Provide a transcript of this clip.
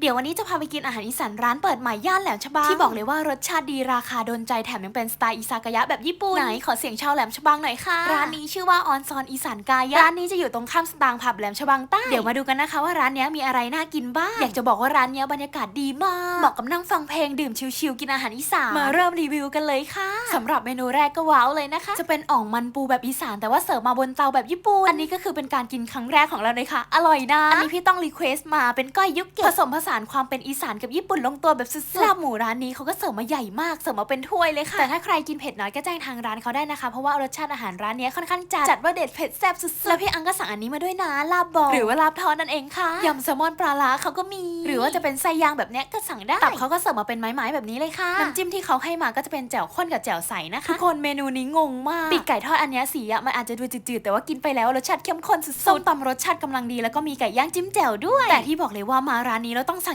เดี๋ยววันนี้จะพาไปกินอาหารอีสานร้านเปิดใหม่ย่านแหลมฉบังที่บอกเลยว่ารสชาติดีราคาโดนใจแถมยังเป็นสไตล์อิซากายะแบบญี่ปุ่นไหนขอเสียงชาวแหลมฉบังหน่อยค่ะ ร้านนี้ชื่อว่าออนซอนอีสานกายะร้านนี้จะอยู่ตรงข้ามสตางค์ผับแหลมฉบังใต้เดี๋ยวมาดูกันนะคะว่าร้านเนี้ยมีอะไรน่ากินบ้างอยากจะบอกว่าร้านเนี้ยบรรยากาศดีมากเหมาะกับนั่งฟังเพลงดื่มชิลๆกินอาหารอีสานมาเริ่มรีวิวกันเลยค่ะสำหรับเมนูแรกก็ว้าวเลยนะคะ จะเป็นอ่องมันปูแบบอีสานแต่ว่าเสิร์ฟมาบนเตาแบบญี่ปุ่นอันนี้ก็คือเป็นการกินครั้งแรกของเราเลยค่ะ อร่อยนะอันนี้พี่ต้องรีเควสต์มาเป็นก้อยยุกเกะผสมผสานความเป็นอีสานกับญี่ปุ่นลงตัวแบบสุดๆลาบหมูร้านนี้เขาก็เสิร์ฟมาใหญ่มากเสิร์ฟมาเป็นถ้วยเลยค่ะแต่ถ้าใครกินเผ็ดน้อยก็แจ้งทางร้านเขาได้นะคะเพราะว่ารสชาติอาหารร้านเนี้ยค่อนข้างจัดจัดว่าเด็ดเผ็ดแซ่บสุดๆแล้วพี่อังก็สั่งอันนี้มาด้วยนะลาบบองหรือว่าลาบทอดนั่นเองค่ะยำแซลมอนปลาร้าเขาก็มี หรือว่าจะเป็นไส้ย่างแบบเนี้ยก็สั่งได้ตับเขาก็เสิร์ฟมาเป็นไม้ๆแบบนี้เลยค่ะน้ำจิ้มที่เขาให้มาก็จะเป็นแจ่วข้นกับแจ่วใสนะคะทุกคนเมนูนี้งงมากปีกไก่ทอดอันเนี้ยสีอะมันอาจจะดูจืดๆแต่ว่ากินไปแล้วรสชาติเข้มข้นสุดๆส้มตำรสชาติกำลังดีแล้วก็มีไก่ย่างจิ้มแจ่วด้วย แต่ที่บอกเลยว่ามาร้านนี้เราต้อง